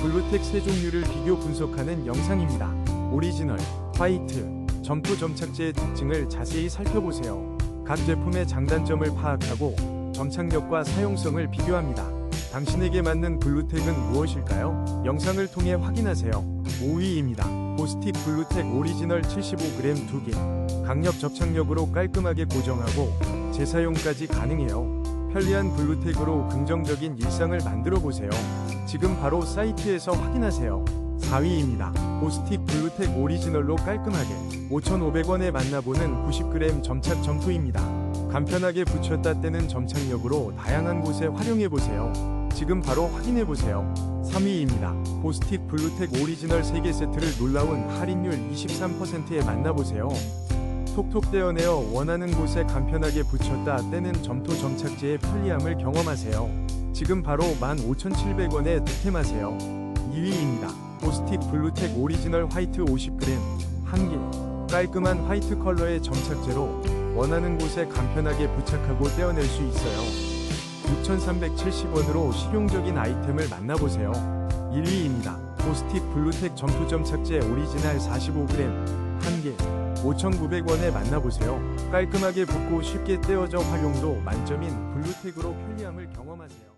블루텍 세 종류를 비교 분석하는 영상입니다. 오리지널, 화이트, 점토 점착제의 특징을 자세히 살펴보세요. 각 제품의 장단점을 파악하고 점착력과 사용성을 비교합니다. 당신에게 맞는 블루텍은 무엇일까요? 영상을 통해 확인하세요. 5위입니다. 보스틱 블루텍 오리지널 75g 2개. 강력 접착력으로 깔끔하게 고정하고 재사용까지 가능해요. 편리한 블루텍으로 긍정적인 일상을 만들어 보세요. 지금 바로 사이트에서 확인하세요. 4위입니다. 보스틱 블루텍 오리지널로 깔끔하게 5,500원에 만나보는 90g 점착 점토입니다. 간편하게 붙였다 떼는 점착력으로 다양한 곳에 활용해 보세요. 지금 바로 확인해 보세요. 3위입니다. 보스틱 블루텍 오리지널 3개 세트를 놀라운 할인율 23%에 만나보세요. 톡톡 떼어내어 원하는 곳에 간편하게 붙였다 떼는 점토 점착제의 편리함을 경험하세요. 지금 바로 15,700원에 득템하세요. 2위입니다. 보스틱 블루텍 오리지널 화이트 50g 한 개. 깔끔한 화이트 컬러의 점착제로 원하는 곳에 간편하게 부착하고 떼어낼 수 있어요. 6,370원으로 실용적인 아이템을 만나보세요. 1위입니다. 보스틱 블루텍 점토 점착제 오리지널 45g 한 개. 5,900원에 만나보세요. 깔끔하게 붙고 쉽게 떼어져 활용도 만점인 블루텍으로 편리함을 경험하세요.